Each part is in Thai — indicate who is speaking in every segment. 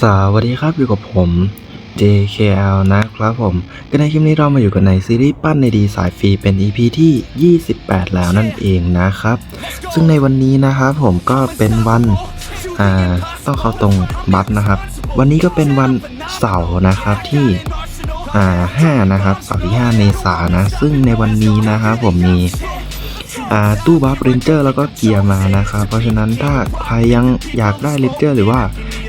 Speaker 1: สวัสดีครับอยู่กับผม JKL นะครับผมก็ในคลิปนี้เรามาอยู่กันในซีรีส์ปั้นในดีสายฟรีเป็น EP ที่ 28 แล้วนั่นเองนะครับ ซึ่งในวันนี้นะครับผมก็เป็นวันอ่าต้องเข้าตรงบัตนะครับ วันนี้ก็เป็นวันเสาร์นะครับที่อ่า5นะครับเสาร์ที่ 5 เมษายนนะ ซึ่งในวันนี้นะครับผมมี ตู้บัฟเรนเจอร์แล้วก็เกียร์มานะครับ เพราะฉะนั้นถ้าใครยังอยากได้เรนเจอร์หรือว่า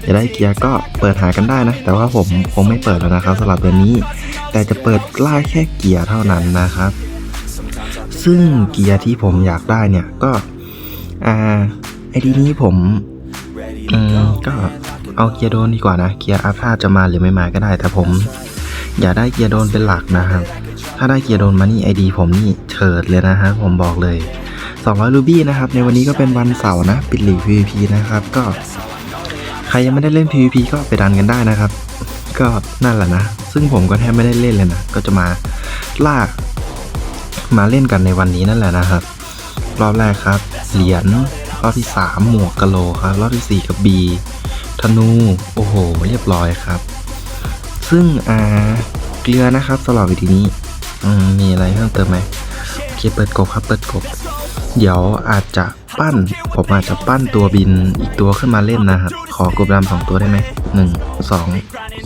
Speaker 1: อยากได้เกียร์ก็เปิดหากันได้นะ แต่ว่าผมคงไม่เปิดแล้วนะครับสำหรับเดือนนี้ แต่จะเปิดล่าแค่เกียร์เท่านั้นนะครับ ซึ่งเกียร์ที่ผมอยากได้เนี่ยก็อ่าไอดีนี้ผมอืมก็เอาเกียร์โดนดีกว่านะ เกียร์อาพาจะมาหรือไม่มาก็ได้แต่ผม อยากได้เกียร์โดนเป็นหลักนะครับ ถ้าได้เกียร์โดนมานี่ไอดีผมนี่เฉิดเลยนะฮะผมบอกเลย 200รูบี้นะครับในวันนี้ก็เป็นวันเสาร์นะปิดหลีก PVP นะครับก็ ใครยังไม่ได้เล่น PVP ก็ไปดันกันได้นะครับ ก็นั่นแหละนะ ซึ่งผมก็แทบไม่ได้เล่นเลยนะ ก็จะมาลากมาเล่นกันในวันนี้นั่นแหละนะครับ รอบแรกครับเหรียญรอบที่3หมวกกะโหลครับรอบที่4กับบีธนูโอ้โห เรียบร้อยครับ ซึ่งอ่าเกลือนะครับสำหรับวิธีนี้ มมีอะไรเพิ่มเติมไหมโอเคเปิดกบครับเปิดกบ เดี๋ยวอาจจะปั้น ผมอาจจะปั้นตัวบินอีกตัวขึ้นมาเล่นนะครับ ขอกบดำสองตัวได้ไหมหนึ่งสอง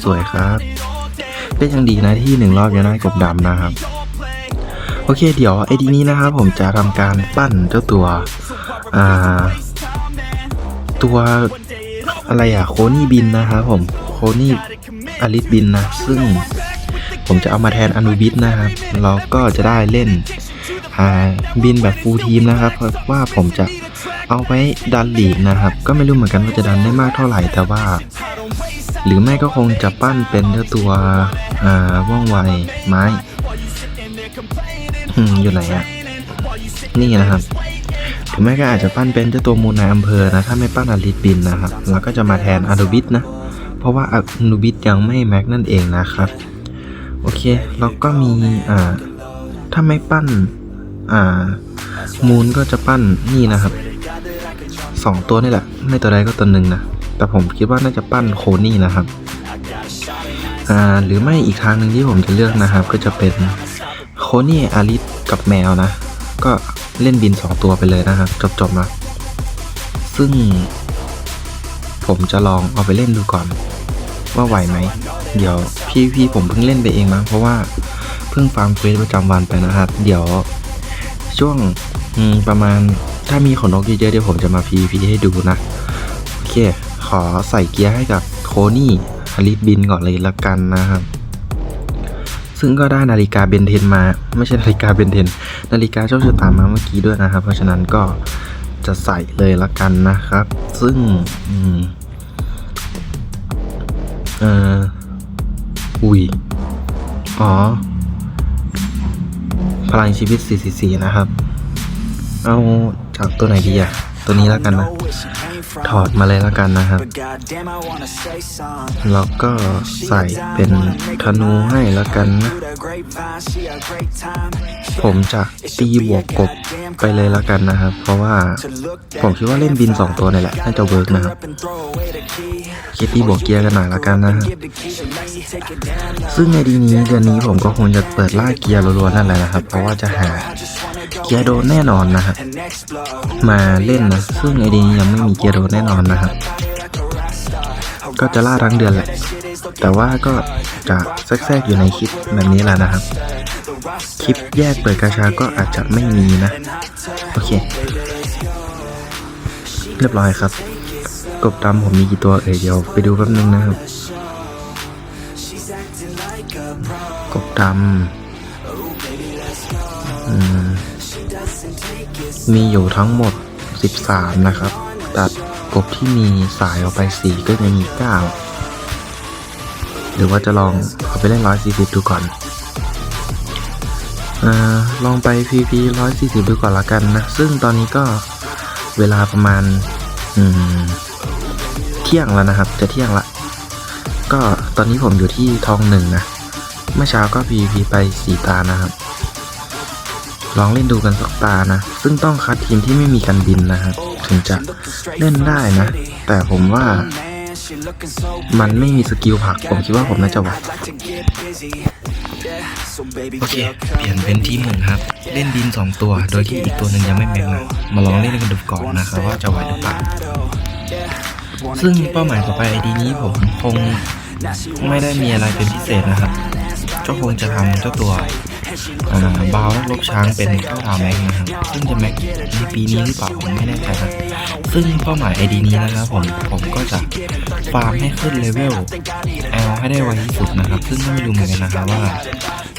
Speaker 1: สวยครับก็ยังดีนะที่หนึ่งรอบยังได้กบดำนะครับ โอเคเดี๋ยวไอดีนี้นะครับผมจะทำการปั้นเจ้าตัวอ่าตัวอะไรอะโคนี่บินนะครับผมโคนี่อลิสบินนะ ซึ่ง ผมจะเอามาแทนอนุบิสนะครับ เราก็จะได้เล่นอ่าบินแบบฟูลทีมนะครับ เพราะว่าผมจะเอาไว้ดันลีกนะครับ ก็ไม่รู้เหมือนกันว่าจะดันได้มากเท่าไหร่แต่ว่า หรือไม่ก็คงจะปั้นเป็นเจ้าตัวว่องไวไม้อยู่ไหนอะนี่นะครับหรือไม่ก็อาจจะปั้นเป็นเจ้าตัวมูลนายอำเภอนะถ้าไม่ปั้นอลิบินนะครับ แล้วก็จะมาแทนอนุบิสนะ เพราะว่าอนุบิสยังไม่แม็กนั่นเองนะครับ โอเคแล้วก็มีอ่าถ้าไม่ปั้นอ่ามูลก็จะปั้นนี่นะครับสองตัวนี่แหละ ไม่ตัวใดก็ตัวหนึ่งนะ แต่ผมคิดว่าน่าจะปั้นโคนี่นะครับอ่าหรือไม่อีกทางหนึ่งที่ผมจะเลือกนะครับ ก็จะเป็นโคนี่อาริสกับแมวนะ ก็เล่นบินสองตัวไปเลยนะครับ จบๆนะซึ่ง ผมจะลองเอาไปเล่นดูก่อน ว่าไหวไหม เดี๋ยวพี่พี่ผมเพิ่งเล่นไปเองมั้งเพราะว่าเพิ่งฟาร์มเควสประจำวันไปนะครับ เดี๋ยวช่วงประมาณถ้ามีขนนกเยอะๆเดี๋ยวผมจะมา PVP ให้ดูนะ โอเค ขอใส่เกียร์ให้กับโคนี่ฮาริบินก่อนเลยละกันนะครับ ซึ่งก็ได้นาฬิกาเบนเทนมา ไม่ใช่นาฬิกาเบนเทน นาฬิกาโชคชะตามาเมื่อกี้ด้วยนะครับ เพราะฉะนั้นก็จะใส่เลยละกันนะครับ ซึ่งอืม เอ่ออุ้ย อ๋อ พลังชีวิต 444 นะครับ เอาจากตัวไหนดีอะตัวนี้แล้วกันนะ ถอดมาเลยแล้วกันนะครับ แล้วก็ใส่เป็นธนูให้แล้วกันนะ ผมจะตีบวกกบไปเลยแล้วกันนะครับ เพราะว่าผมคิดว่าเล่นบิน 2 ตัวนี่แหละ น่าจะเวิร์กนะครับคิดตีบวกเกียร์กันหน่อยแล้วกันนะครับซึ่งในดีนี้เดือนนี้ผมก็คงจะเปิดล่าเกียร์รัวๆนั่นแหละนะครับ เพราะว่าจะหา เกียร์โดนแน่นอนนะครับมาเล่นนะซึ่งไอดียังไม่มีเกียร์โดนแน่นอนนะครับก็จะล่าทั้งเดือนแหละ แต่ว่าก็จะแทรกๆอยู่ในคลิปแบบนี้แหละนะครับ คลิปแยกเปิดกาชาก็อาจจะไม่มีนะ โอเค เรียบร้อยครับ กบดำผมมีกี่ตัวเอ่ยเดี๋ยวไปดูแป๊บนึงนะครับ กบดำอืม มีอยู่ทั้งหมด 13 นะครับ ตัดกบที่มีสายออกไป 4 ก็ยังมี 9 หรือว่าจะลองเอาไปเล่น 140 ดูก่อนอ่าลองไป PP 140 ดูก่อนละกันนะ ซึ่งตอนนี้ก็เวลาประมาณเที่ยงแล้วนะครับ จะเที่ยงละ ก็ตอนนี้ผมอยู่ที่ทองหนึ่งนะ เมื่อเช้าก็ PP ไปสีตานะครับ ลองเล่นดูกันสักตานะ ซึ่งต้องคัดทีมที่ไม่มีการบินนะครับ ถึงจะเล่นได้นะ แต่ผมว่ามันไม่มีสกิลผัก ผมคิดว่าผมน่าจะไหวโอเค เปลี่ยนเป็นทีมหนึ่งครับ เล่นดิน 2 ตัว โดยที่อีกตัวหนึ่งยังไม่แม็กนะมาลองเล่นกันดูก่อนนะครับว่าจะไหวหรือเปล่า ซึ่งเป้าหมายต่อไปไอดีนี้ผมคงไม่ได้มีอะไรเป็นพิเศษนะครับก็คงจะทำเจ้าตัว บาวลบช้างเป็นเก้าดาวแม็กนะครับซึ่งจะแม็กในปีนี้หรือเปล่าผมไม่แน่ใจนะซึ่งเป้าหมายไอดีนี้นะครับผมผมก็จะฟาร์มให้ขึ้นเลเวล L ให้ได้ไวที่สุดนะครับ ซึ่งก็ไม่รู้เหมือนกันนะครับว่า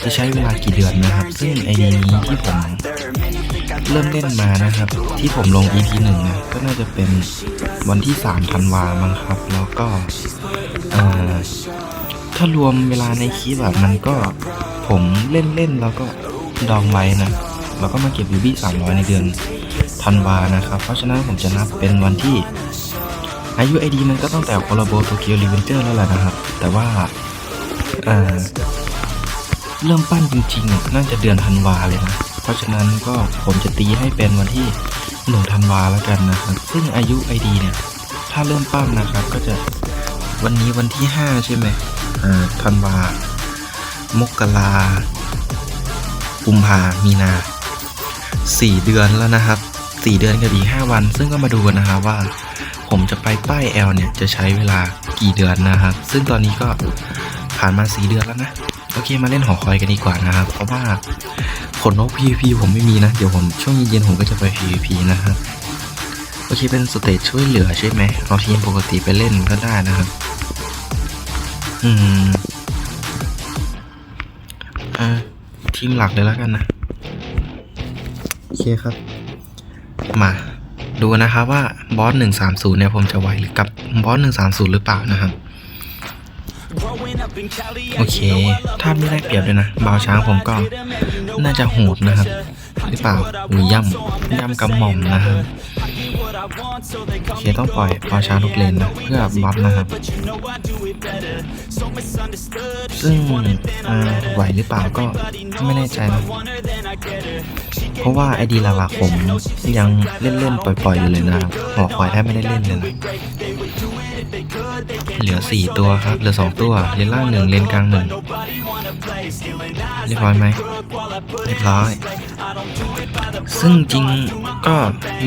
Speaker 1: จะใช้เวลากี่เดือนนะครับ ซึ่งไอดีนี้ที่ผมเริ่มเล่นมานะครับ ที่ผมลง EP หนึ่งนะก็น่าจะเป็นวันที่3ธันวามั้งครับ แล้วก็ถ้ารวมเวลาในคลิปแบบมันก็ ผมเล่นเล่นๆแล้วก็ดองไว้นะ แล้วก็มาเก็บยูบี้300ในเดือนธันวานะครับ เพราะฉะนั้นผมจะนับเป็นวันที่อายุไอดีมันก็ตั้งแต่โคลาโบโตเกียวรีเวนเจอร์แล้วแหละนะครับ แต่ว่าอ่าเริ่มปั้นจริงๆ น่าจะเดือนธันวาเลยนะ เพราะฉะนั้นก็ผมจะตีให้เป็นวันที่หนึ่งธันวาแล้วกันนะครับ ซึ่งอายุไอดีเนี่ย ถ้าเริ่มปั้นนะครับก็จะวันนี้วันที่ห้าใช่ไหมอ่าธันวา มกรากุมภามีนาสี่เดือนแล้วนะครับสี่เดือนกับอีกห้าวัน ซึ่งก็มาดูกันนะครับว่า ผมจะไปป้าย L เนี่ย จะใช้เวลากี่เดือนนะครับ ซึ่งตอนนี้ก็ผ่านมาสี่เดือนแล้วนะ โอเคมาเล่นหอคอยกันดีกว่านะครับ เพราะว่าขนนก PVP ผมไม่มีนะ เดี๋ยวผมช่วงเย็นๆผมก็จะไป PVP นะครับ โอเคเป็นสเตจช่วยเหลือใช่ไหมเอาทีมปกติไปเล่นก็ได้นะครับ อืม อ่าทีมหลักเลยแล้วกันนะ โอเคครับ มาดูนะครับว่าบอส130เนี่ยผมจะไหวหรือกับบอส130หรือเปล่านะครับโอเค ถ้าไม่ได้เปรียบเลยนะบาวช้างผมก็น่าจะโหดนะครับ หรือเปล่าหรือย่ำย่ำกำหม่อมนะครับโอ เคต้องปล่อยบาช้างทุกเลนนะเพื่อบัฟนะครับ ซึ่งไหวหรือเปล่าก็ไม่แน่ใจนะเพราะว่าไอดีหลักๆผมยังเล่นๆปล่อยๆอยู่เลยนะครับหอคอยแทบไม่ได้เล่นเลยนะเหลือสี่ตัวครับ เหลือสองตัว เลนล่างหนึ่งเลนกลางหนึ่งเรียบร้อยไหมเรียบร้อย ซึ่งจริงก็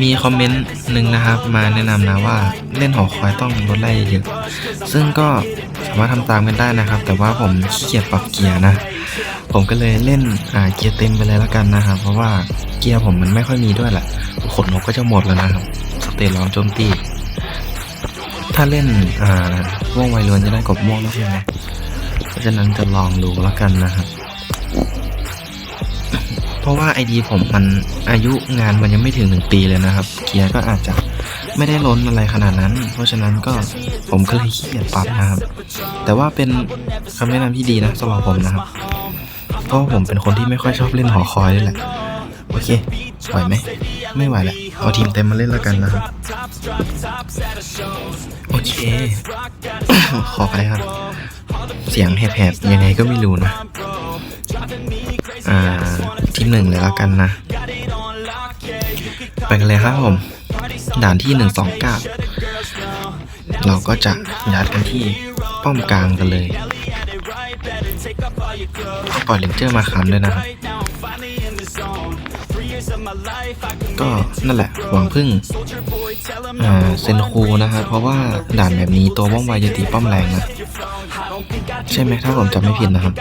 Speaker 1: มีคอมเมนต์หนึ่งนะครับ มาแนะนำนะว่าเล่นหอคอยต้องลดไล่เยอะๆซึ่งก็สามารถทำตามกันได้นะครับ แต่ว่าผมขี้เกียจปรับเกียร์นะ ผมก็เลยเล่นอ่าเกียร์เต็มไปเลยแล้วกันนะครับ เพราะว่าเกียร์ผมมันไม่ค่อยมีด้วยแหละขนนกก็จะหมดแล้วนะครับสเตจล้อมโจมตีถ้าเล่นอ่าว่องไวรือนจะได้กบม่วงแล้วใช่ไหมเพราะฉะนั้นจะลองดูแล้วกันนะครับ เพราะว่าไอดีผมมันอายุงานมันยังไม่ถึงหนึ่งปีเลยนะครับ เกียร์ก็อาจจะไม่ได้ล้นอะไรขนาดนั้น เพราะฉะนั้นก็ผมก็เลยขี้เกียจปรับนะครับ แต่ว่าเป็นคำแนะนำที่ดีนะสำหรับผมนะครับ เพราะผมเป็นคนที่ไม่ค่อยชอบเล่นหอคอยนี่แหละ โอเคไหวไหม ไม่ไหวแหละเอาทีมเต็มมาเล่นแล้วกันนะครับ โอเค ขอไปครับ เสียงแหบๆยังไงก็ไม่รู้นะ ทีมหนึ่งเลยแล้วกันนะ ไปกันเลยครับผม ด่านที่หนึ่งสองเก้าเราก็จะยัดกันที่ป้อมกลางกันเลยต้องปล่อยเลนเจอร์มาค้ำด้วยนะครับ ก็นั่นแหละหวังพึ่งเซนคูนะครับ เพราะว่าด่านแบบนี้ตัวว่องไวจะตีป้อมแรงนะ ใช่ไหมถ้าผมจำไม่ผิดนะครับ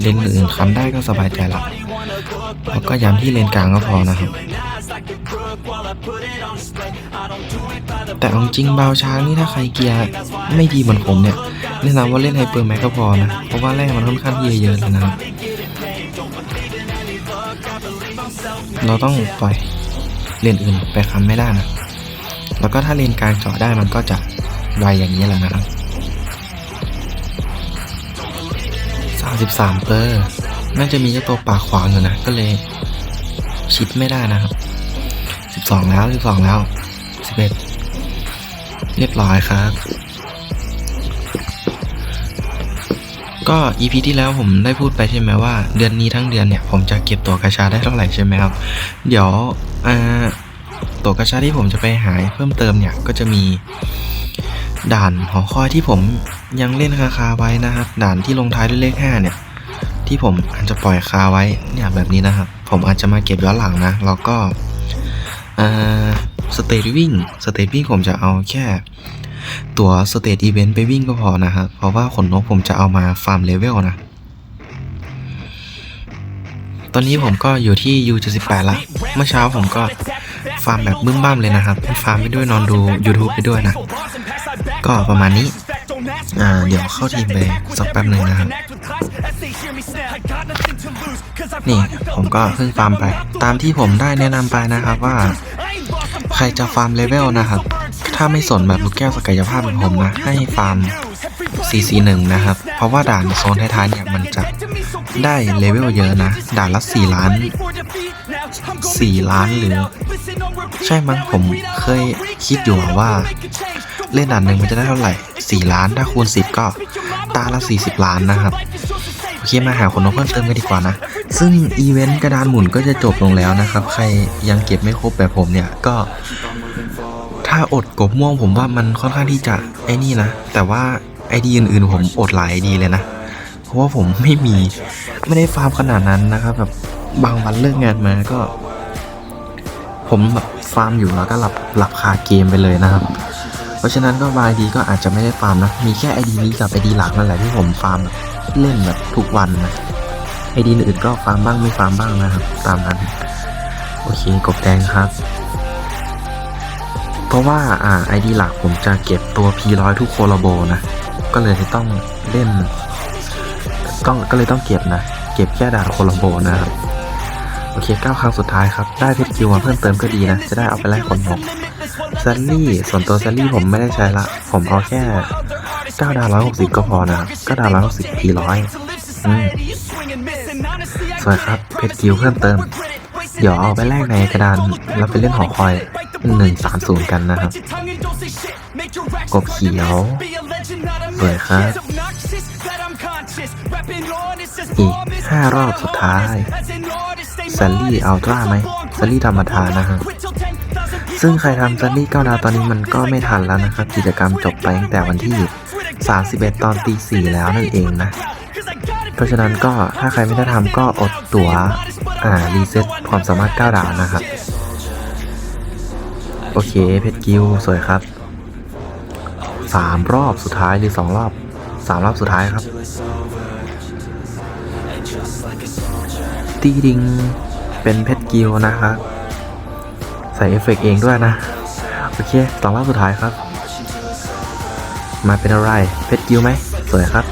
Speaker 1: เลนอื่นค้ำได้ก็สบายใจละแล้วก็ย้ำที่เลนกลางก็พอนะครับ แต่เอาจริงเบาช้างนี่ถ้าใครเกียร์ไม่ดีเหมือนผมเนี่ยแนะนำว่าเล่นไฮเปอร์แม็กก็พอนะ เพราะว่าแรกมันค่อนข้างที่จะเยอะเลยนะครับเราต้องปล่อยเลนอื่นไปค้ำไม่ได้นะ แล้วก็ถ้าเลนกลางเจาะได้มันก็จะไวอย่างนี้แหละนะครับ 33เปอร์น่าจะมีเจ้าตัวปากขวางอยู่นะ ก็เลยชิดไม่ได้นะครับ 12 แล้ว 12 แล้ว 11 เรียบร้อยครับ ก็ EP ที่แล้วผมได้พูดไปใช่ไหมว่า เดือนนี้ทั้งเดือนเนี่ย ผมจะเก็บตัวกระชาได้เท่าไหร่ใช่ไหมครับ เดี๋ยวตัวกระชาที่ผมจะไปหาเพิ่มเติมเนี่ยก็จะมี ด่านหอคอยที่ผมยังเล่นคาคาไว้นะครับ ด่านที่ลงท้ายด้วยเลข 5 เนี่ย ที่ผมอาจจะปล่อยคาไว้เนี่ยแบบนี้นะครับ ผมอาจจะมาเก็บย้อนหลังนะ แล้วก็สเตทวิ่งสเตทวิ่งผมจะเอาแค่ ตัวสเตทอีเวนต์ไปวิ่งก็พอนะครับ เพราะว่าขนนกผมจะเอามาฟาร์มเลเวลนะ ตอนนี้ผมก็อยู่ที่ U78 ละ เมื่อเช้าผมก็ ฟาร์มแบบบึ้มบ้ามเลยนะครับฟาร์มไปด้วยนอนดู YouTube ไปด้วยนะ ก็ประมาณนี้อ่าเดี๋ยวเข้าทีมไปสักแป๊บหนึ่งนะครับ นี่ผมก็เพิ่งฟาร์มไป ตามที่ผมได้แนะนำไปนะครับว่า ใครจะฟาร์มเลเวลนะครับ ถ้าไม่สนแบบลูกแก้วสกยภาพเหมือนผมนะ ให้ฟาร์ม CC1 นะครับ เพราะว่าด่านโซนท้ายๆเนี่ยมันจะได้เลเวลเยอะนะ ด่านละ 4 ล้าน 4 ล้านหรือ ใช่มั้งผมเคยคิดอยู่ว่า เล่นด่านหนึ่งมันจะได้เท่าไหร่ 4 ล้านถ้าคูณ 10 ก็ตาละ 40 ล้านนะครับ โอเคมาหาคนนกเพิ่มเติมกันดีกว่านะ ซึ่งอีเวนต์กระดานหมุนก็จะจบลงแล้วนะครับ ใครยังเก็บไม่ครบแบบผมเนี่ยก็ ถ้าอดกบม่วงผมว่ามันค่อนข้างที่จะไอ้นี่นะ แต่ว่าไอดีอื่นๆผมอดหลายไอดีเลยนะ เพราะว่าผมไม่มีไม่ได้ฟาร์มขนาดนั้นนะครับแบบบางวันเลิกงานมาก็ ผมแบบฟาร์มอยู่แล้วก็หลับหลับคาเกมไปเลยนะครับ เพราะฉะนั้นก็บางไอดีก็อาจจะไม่ได้ฟาร์มนะ มีแค่ไอดีนี้กับไอดีหลักนั่นแหละที่ผมฟาร์มแบบเล่นแบบทุกวันนะไอดีอื่นก็ฟาร์มบ้างไม่ฟาร์มบ้างนะครับ ตามนั้น โอเคกบแดงครับ เพราะว่าอ่าไอดีหลักผมจะเก็บตัว P100 ทุกโคลโบนะ ก็เลยต้องเล่นต้องก็เลยต้องเก็บนะ เก็บแค่ด่านโคลโบนะครับ โอเคเก้าครั้งสุดท้ายครับ ได้เพชรคิวมาเพิ่มเติมก็ดีนะ จะได้เอาไปไล่คนนกแซลลี่ ส่วนตัวแซลลี่ผมไม่ได้ใช้ละ ผมเอาแค่เก้าดาวร้อยหกสิบก็พอนะครับเก้าดาวร้อยหกสิบพีร้อยอืมสวยครับ เพชรคิวเพิ่มเติม เดี๋ยวเอาไปแลกในกระดาน แล้วไปเล่นหอคอยหนึ่งสามศูนย์กันนะครับ กบเขียวสวยครับอีกห้ารอบสุดท้าย แซลลี่อัลตร้าไหมแซลลี่ธรรมดานะฮะซึ่งใครทำแซลลี่เก้าดาวตอนนี้มันก็ไม่ทันแล้วนะครับ กิจกรรมจบไปตั้งแต่วันที่ 31 ตอนตีสี่แล้วนั่นเองนะ เพราะฉะนั้นก็ถ้าใครไม่ได้ทำก็อดตั๋วอ่ารีเซ็ตความสามารถ9ดาวนะครับ โอเคเพชรกิวสวยครับสามรอบสุดท้ายหรือสองรอบสามรอบสุดท้ายครับ ตีดิง เป็นเพชรกิวนะครับ ใส่เอฟเฟกต์เองด้วยนะ โอเคสองรอบสุดท้ายครับ มาเป็นอะไร เพชรกิวไหม สวยครับ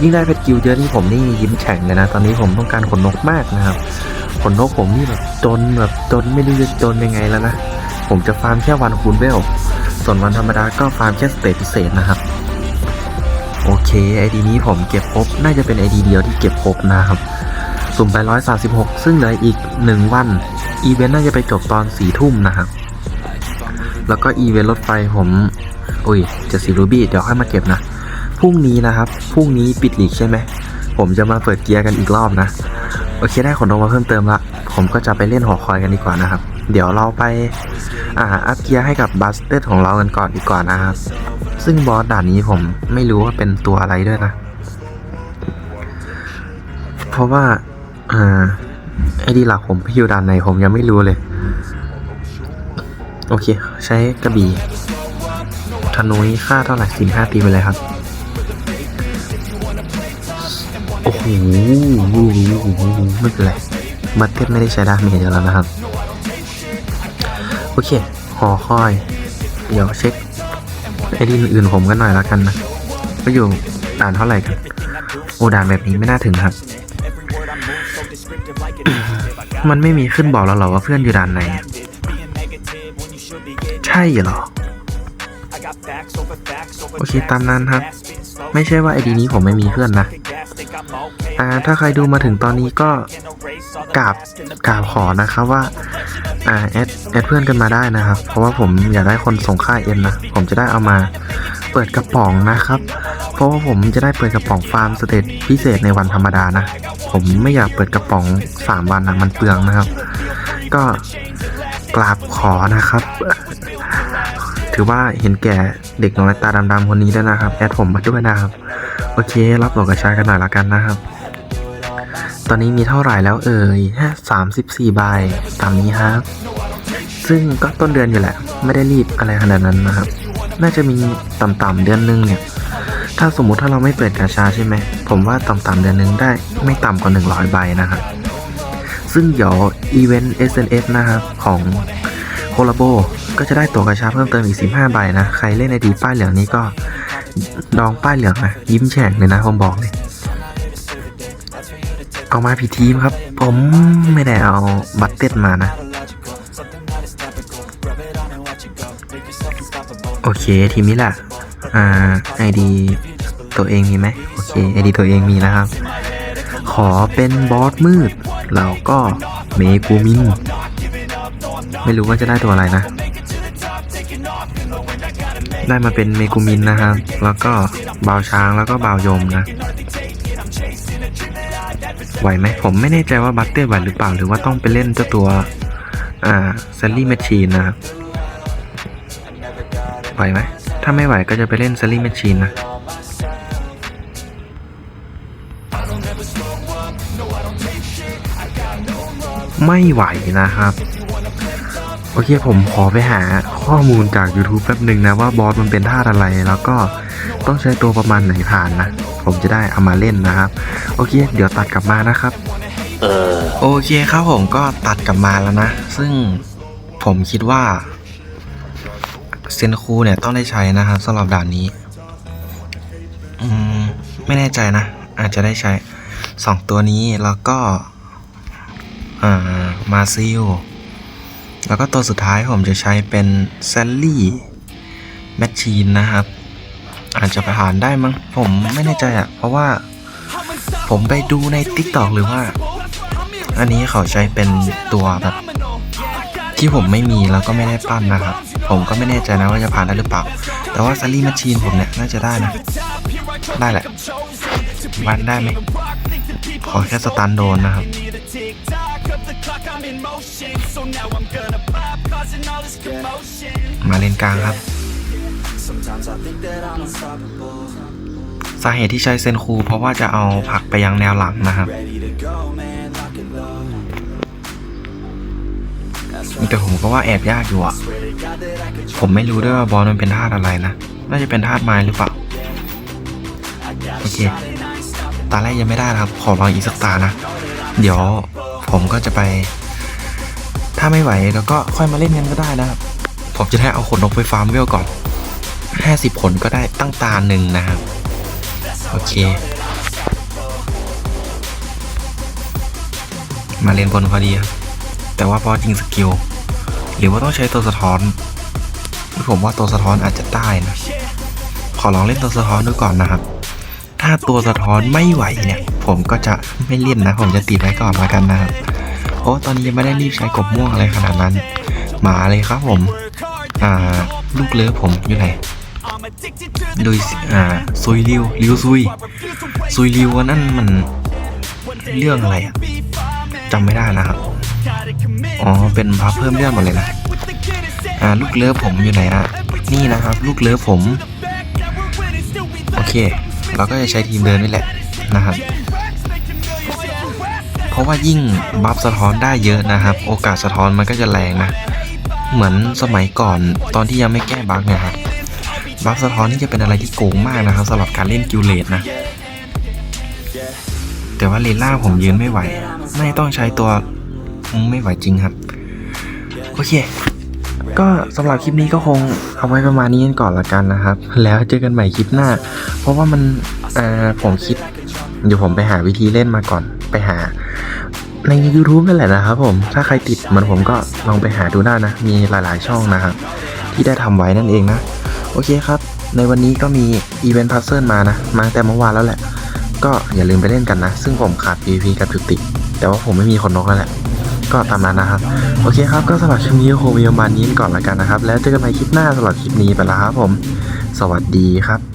Speaker 1: ยิ่งได้เพชรกิวเยอะนี่ผมนี่ยิ้มแฉ่งเลยนะ ตอนนี้ผมต้องการขนนกมากนะครับ ขนนกผมนี่แบบจนแบบจนไม่รู้จะจนยังไงแล้วนะ ผมจะฟาร์มแค่วันคูณเวล ส่วนวันธรรมดาก็ฟาร์มแค่สเตจพิเศษนะครับโอเคไอดีนี้ผมเก็บครบน่าจะเป็นไอดีเดียวที่เก็บครบนะครับ สุ่มไป 136 ซึ่งเหลืออีก 1 วัน อีเวนต์น่าจะไปจบตอน4ทุ่มนะครับ แล้วก็อีเวนต์รถไฟผมอุ้ยจะสีรูบี้เดี๋ยวค่อยมาเก็บนะ พรุ่งนี้นะครับ พรุ่งนี้ปิดลีกใช่ไหม ผมจะมาเปิดเกียร์กันอีกรอบนะ โอเคได้ขนนกมาเพิ่มเติมละ ผมก็จะไปเล่นหอคอยกันดีกว่านะครับ เดี๋ยวเราไปอ่าอัพเกียร์ให้กับบัสเตอร์ของเรากันก่อนดีกว่านะครับ ซึ่งบอสด่านนี้ผมไม่รู้ว่าเป็นตัวอะไรด้วยนะ เพราะว่า อ่าไอดีหลักผมไปอยู่ด่านไหนผมยังไม่รู้เลย โอเค ใช้กระบี่ธนูนี้ค่าเท่าไหร่สิบห้าตีไปเลยครับ โอ้โหไม่เป็นไรบัตเต็ไม่ได้ใช้ดาเมจแล้วนะครับ โอเคหอคอย เดี๋ยวเช็คไอดีอื่นๆผมกันหน่อยแล้วกันนะ ก็อยู่ด่านเท่าไหร่กัน โอ้ด่านแบบนี้ไม่น่าถึงครับ มันไม่มีขึ้นบอกเราหรอว่าเพื่อนอยู่ด่านไหน ใช่เหรอ โอเคตามนั้นครับ ไม่ใช่ว่าไอดีนี้ผมไม่มีเพื่อนนะอ่าถ้าใครดูมาถึงตอนนี้ก็กราบกราบขอนะครับว่าอ่าแอดแอดเพื่อนกันมาได้นะครับ เพราะว่าผมอยากได้คนส่งค่าเอ็นนะ ผมจะได้เอามา เปิดกระป๋องนะครับ เพราะว่าผมจะได้เปิดกระป๋องฟาร์มสเตตพิเศษในวันธรรมดานะ ผมไม่อยากเปิดกระป๋อง 3 วันนะมันเปลืองนะครับ ก็กราบขอนะครับ ถือว่าเห็นแก่เด็กน้อยตาดำๆคนนี้ด้วยนะครับ แอดผมมาด้วยนะครับ โอเค รับหลอกกระชากันหน่อยละกันนะครับ ตอนนี้มีเท่าไหร่แล้วเอ่ยแค่สามสิบสี่ใบตามนี้ครับซึ่งก็ต้นเดือนอยู่แหละ ไม่ได้รีบอะไรขนาดนั้นนะครับ น่าจะมีต่ำๆเดือนหนึงเนี่ย ถ้าสมมุติถ้าเราไม่เปิดกาชาใช่ไหม ผมว่าต่ำๆเดือนหนึงได้ไม่ต่ำกว่า 100 ใบนะครับ ซึ่งเดี๋ยวอีเวนต์ SNS นะครับ ของโคลาโบก็จะได้ตัวกาชาเพิ่มเติมอีก 15 ใบนะ ใครเล่นในดีป้ายเหลืองนี้ก็ดองป้ายเหลืองนะยิ้มแฉ่งเลยนะผมบอกเลยเอามาผิดทีมครับ ผมไม่ได้เอาบัตเต็ดมานะ โอเคทีมนี้แหละอ่าไอดีตัวเองมีไหมโอเคไอดีตัวเองมีนะครับ ขอเป็นบอสมืดแล้วก็เมกูมิน ไม่รู้ว่าจะได้ตัวอะไรนะ ได้มาเป็นเมกูมินนะครับ แล้วก็บาวช้างแล้วก็บาวยมนะไหวไหมผมไม่แน่ใจว่าบัตเตอร์ไหวหรือเปล่า หรือว่าต้องไปเล่นเจ้าตัว อ่าแซลลี่แมชชีนนะครับ ไหวไหม ถ้าไม่ไหวก็จะไปเล่นแซลลี่แมชชีนนะ ไม่ไหวนะครับ โอเคผมขอไปหาข้อมูลจาก YouTube แป๊บหนึ่งนะ ว่าบอสมันเป็นท่าตุอะไรแล้วก็ต้องใช้ตัวประมาณไหนผ่านนะ ผมจะได้เอามาเล่นนะครับ โอเค เดี๋ยวตัดกลับมานะครับโอเคครับผมก็ตัดกลับมาแล้วนะ ซึ่งผมคิดว่า เซนคูเนี่ยต้องได้ใช้นะครับสำหรับด่านนี้ อืม ไม่แน่ใจนะ อาจจะได้ใช้สองตัวนี้แล้วก็อ่ามาซิลแล้วก็ตัวสุดท้ายผมจะใช้เป็นแซลลี่แมชชีนนะครับ อาจจะผ่านได้มั้งผมไม่แน่ใจอะ่ะ เพราะว่าผมไปดูใน t ิ k t o k หรือว่า อันนี้เขาใช้เป็นตัวแบบ ที่ผมไม่มีแล้วก็ไม่ได้ปั้นนะครับ ผมก็ไม่แน่ใจนะว่าจะผ่านได้หรือเปล่า แต่ว่าซัลลี่แมชชีนผมเนี่ยน่าจะได้นะ ได้แหละวันได้ไหมขอแค่สตันโดนนะครับ มาเลนกลางครับ สาเหตุที่ใช้เซนคูเพราะว่าจะเอาผักไปยังแนวหลังนะครับ แต่ผมก็ว่าแอบยากอยู่อะผมไม่รู้ด้วยว่าบอลมันเป็นธาตุอะไรนะ น่าจะเป็นธาตุไม้หรือเปล่า โอเค ตาแรกยังไม่ได้ครับ ขอลองอีกสักตานะ เดี๋ยวผมก็จะไป ถ้าไม่ไหวแล้วก็ค่อยมาเล่นกันก็ได้นะครับ ผมจะได้เอาขนนกไปฟาร์มเวลก่อน 50 ผลก็ได้ตั้งตาหนึ่งนะครับ โอเค มาเล่นบนพอดีครับแต่ว่าพอจริงสกิล หรือว่าต้องใช้ตัวสะท้อนผมว่าตัวสะท้อนอาจจะได้นะ ขอลองเล่นตัวสะท้อนดูก่อนนะครับ ถ้าตัวสะท้อนไม่ไหวเนี่ย ผมก็จะไม่เล่นนะ ผมจะติดไว้ก่อนแล้วกันนะครับเพราะตอนนี้ยังไม่ได้รีบใช้กบม่วงอะไรขนาดนั้น หมาเลยครับผม อ่า ลูกเลิฟผมอยู่ไหนลุยอ่าซุยริวริวซุยซุยริวนนั่นมันเรื่องอะไรอะจำไม่ได้นะครับ อ๋อ เป็นพับเพิ่มเรื่องหมดเลยนะ อ่า ลูกเลิฟผมอยู่ไหนอะนี่นะครับ ลูกเลิฟผม โอเค เราก็จะใช้ทีมเดินนี่แหละนะครับ เพราะว่ายิ่งบัฟสะท้อนได้เยอะนะครับ โอกาสสะท้อนมันก็จะแรงนะ เหมือนสมัยก่อนตอนที่ยังไม่แก้บั๊กเนี่ยครับ บัฟสะท้อนนี่จะเป็นอะไรที่โกงมากนะครับสำหรับการเล่นกิลเลตนะแต่ว่าเลล่าผมยืนไม่ไหว ไม่ต้องใช้ตัว ไม่ไหวจริงครับ โอเค ก็สำหรับคลิปนี้ก็คงเอาไว้ประมาณนี้กันก่อนละกันนะครับ แล้วเจอกันใหม่คลิปหน้า เพราะว่ามันอ่าผมคิดเดี๋ยวผมไปหาวิธีเล่นมาก่อนไปหา ใน YouTube นั่นแหละนะครับผมถ้าใครติดเหมันผมก็ลองไปหาดูได้นะ มีหลายๆช่องนะครับ ที่ได้ทำไว้นั่นเองนะ โอเคครับ ในวันนี้ก็มีอีเวนต์พัซเซิลมานะ มาแต่เมื่อวานแล้วแหละ ก็อย่าลืมไปเล่นกันนะ ซึ่งผมขาด PVP กับจุติ แต่ว่าผมไม่มีคนนกแล้วแหละ ก็ตามนั้นนะครับ โอเคครับ ก็สำหรับคลิปนี้คงมีประมาณนี้ก่อนละกันนะครับ แล้วเจอกันใหม่คลิปหน้าสำหรับคลิปนี้ไปแล้วครับผม สวัสดีครับ